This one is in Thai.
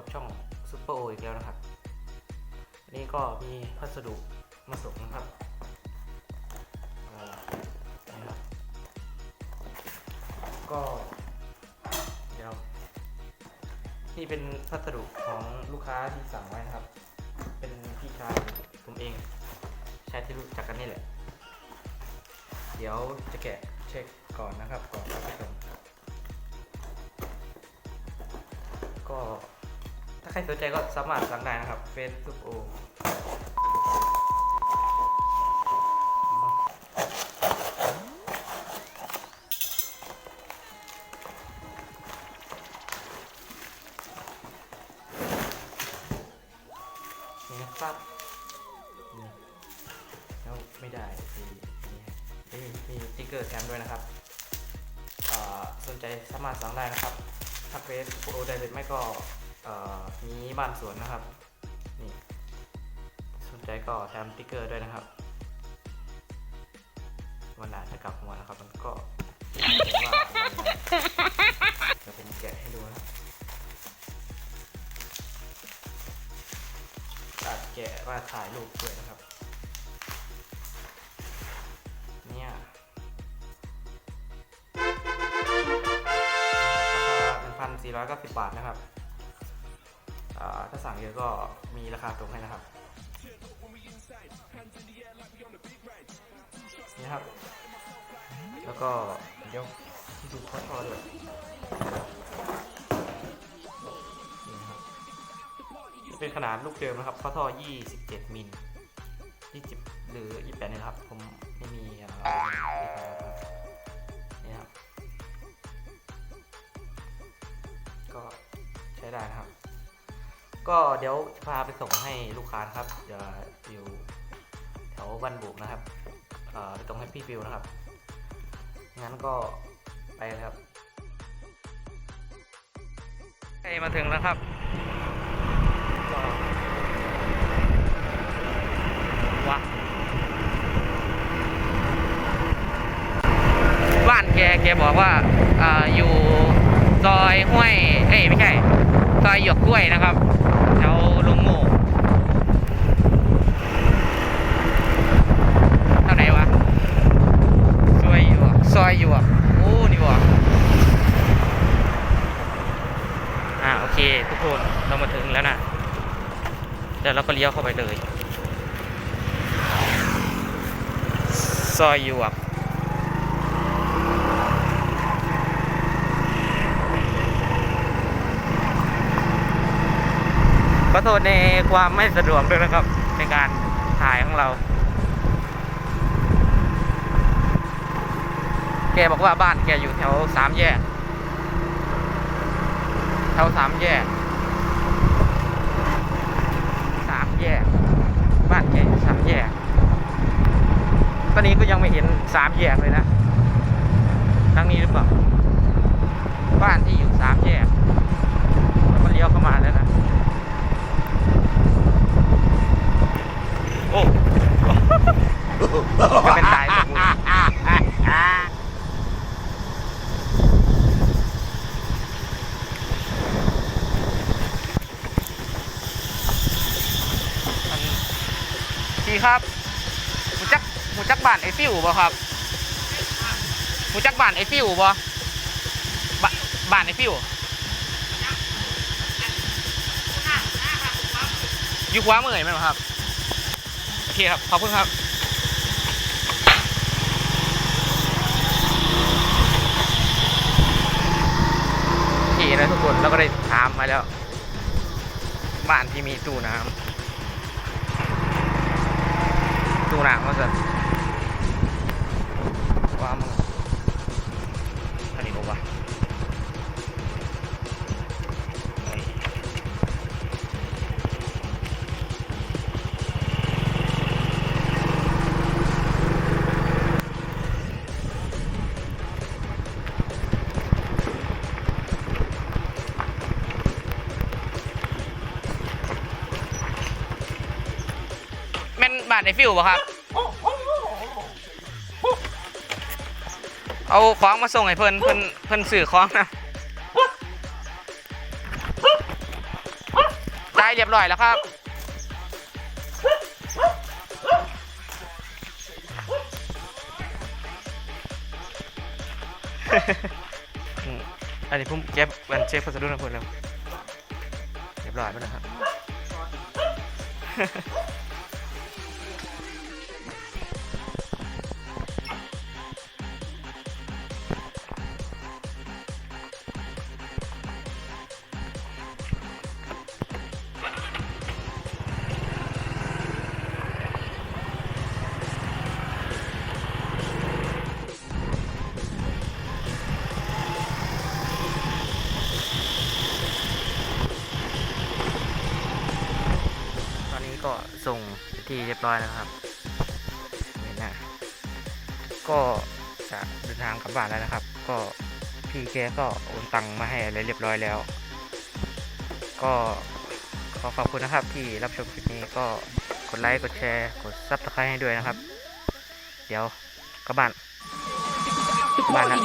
กับช่องซูเปอร์โออีกแล้วนะครับ นี่ก็มีพัสดุมาส่งนะครับนี่นะครับ ก็เดี๋ยวนี่เป็นพัสดุของลูกค้าที่สั่งไว้นะครับ เป็นพี่ชายผมเองชายที่รู้จักกันนี่แหละ เดี๋ยวจะแกะเช็คก่อนนะครับก่อนเอาไปส่งก็ ใครสนใจก็สามารถสั่งได้นะครับเฟซบุ๊กโอนี่นะครับนี่แล้วไม่ได้มีมีมีสติ๊กเกอร์แถมด้วยนะครับสนใจสามารถสั่งได้นะครับถ้าเฟซบุ๊กโอได้เลยไม่ก็ มีบ้านสวนนะครับ นี่สนใจก็แถมติ๊กเกอร์ด้วยนะครับวันหนาจะกลับหัวนะครับ มันก็จะเป็นแกะให้ดูนะตัดแกะว่าถ่ายรูปด้วยนะครับ เนี่ยราคา1,490 บาทนะครับ ถ้าสั่งเยอะก็มีราคาตรงให้นะครับนี่ครับ แล้วก็เดี๋ยวดูข้อท่อด้วยนี่ครับเป็นขนาดลูกเดิมนะครับข้อท่อ 27 มิล20 หรือ 28นี่นะครับ ผมไม่มีอ่านี่ครับ ก็ใช้ได้นะครับ ก็เดี๋ยวจะพาไปส่งให้ลูกค้านะครับจะอยู่แถวบ้านบุกนะครับไปส่งให้พี่ฟิวนะครับ งั้นก็ไปครับใกล้มาถึงแล้วครับว้าบ้านแกแกบอกว่า อ่า อยู่ซอยห้วย เอ้ย ไม่ใช่ ซอยหยวกกล้วยนะครับแถวลุงโม่เท่าไหนวะซอยหยวกซอยหยวกโอ้นี่วะอ่าโอเค ทุกคนเรามาถึงแล้วนะเดี๋ยวเราก็เลี้ยวเข้าไปเลยซอยหยวก ขอโทษในความไม่สะดวกด้วยนะครับ ในการถ่ายของเรา แกบอกว่าบ้านแกอยู่แถวสามแยก แถวสามแยก สามแยก บ้านแกอยู่สามแยก ตอนนี้ก็ยังไม่เห็นสามแยกเลยนะทางนี้หรือเปล่า บ้านที่อยู่สามแยกแล้วก็เลี้ยวเข้ามาแล้วนะ โอ้จะเป็นตายตัวกูอันพี่ครับหมูจักหมูจักบ้านไอ้ฟิวบ่ครับหมูจักบ้านไอ้ฟิวบ่บะบ้านไอ้ฟิวอยู่ขวามือเห็นไหมครับ อเคครับ ขอบคุณครับโอเคนะทุกคนเราก็ได้ถามมาแล้ว บ้านที่มีตู้น้ำตู้น้ำก็จะว่ามึง ในฟิวป่ะครับ เอาของมาส่งให้เพิ่นเพิ่นเพิ่นสื่อของนะเรียบร้อยแล้วครับอืมอันนี้ผมเก็บวันเช็คพัสดุนะเพื่อนแล้วเรียบร้อยแล้วนะครับ ที่เรียบร้อยแล้วครับเห็นะก็จะเดินทางกลับบ้านแล้วนะครับ ก็พี่แกก็โอนตังมาให้อะไรเรียบร้อยแล้ว ก็ขอขอบคุณนะครับที่รับชมคลิปนี้ก็กดไลค์กดแชร์กดซับสไครต์ให้ด้วยนะครับ เดี๋ยวกลับบ้านกลับบ้านแล้ว